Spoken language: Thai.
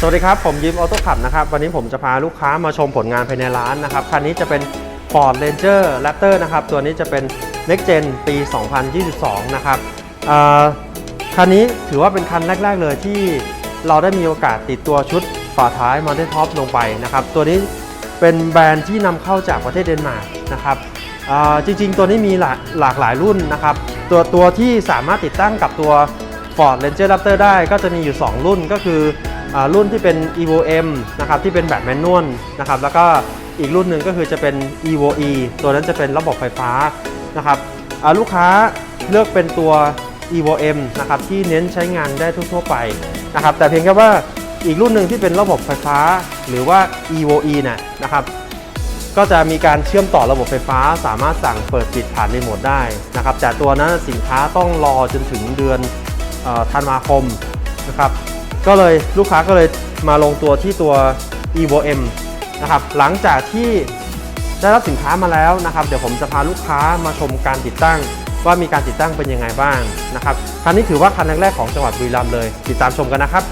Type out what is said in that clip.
สวัสดีครับ ผมยิมออโต้ขับนะครับ วันนี้ผมจะพาลูกค้ามาชมผลงานภายในร้านนะครับ คันนี้จะเป็น Ford Ranger Raptor นะครับ ตัวนี้จะเป็น Next Gen ปี 2022 นะครับเอ่อคันนี้ถือว่าเป็นคันแรก ๆ เลยที่เราได้มีโอกาสติดตัวชุดฝาท้าย Mountain Top ลงไปนะครับ ตัวนี้เป็นแบรนด์ที่นำเข้าจากประเทศเดนมาร์กนะครับจริง ๆ ตัวนี้มีหลากหลากหลายรุ่นนะครับ ตัวตัวที่สามารถติดตั้งกับตัว Ford Ranger Raptor ได้ก็จะมีอยู่ 2 รุ่นก็คือ รุ่นที่เป็น Evo M นะครับที่เป็นแบบแมนนวลนะครับแล้วก็อีกรุ่นหนึ่งก็คือจะเป็น Evo E ตัวนั้นจะเป็นระบบไฟฟ้านะครับลูกค้าเลือกเป็นตัว Evo M นะครับที่เน้นใช้งานได้ทั่วๆไปนะครับแต่เพียงแค่ว่าอีกรุ่นหนึ่งที่เป็นระบบไฟฟ้าหรือว่า Evo E นะนะครับก็จะมีการเชื่อมต่อระบบไฟฟ้า สามารถสั่งเปิดปิดผ่านรีโมทได้นะครับแต่ตัวนั้นสินค้าต้องรอจนถึงเดือนธันวาคมนะครับ ก็เลยลูกค้าก็เลยมาลงตัวที่ตัว evo m นะครับหลังจากที่ได้รับสินค้ามาแล้วนะครับ เดี๋ยวผมจะพาลูกค้ามาชมการติดตั้ง ว่ามีการติดตั้งเป็นยังไงบ้างนะครับคันนี้ถือว่าคันแรกๆของจังหวัดบุรีรัมย์เลย ติดตามชมกันนะครับ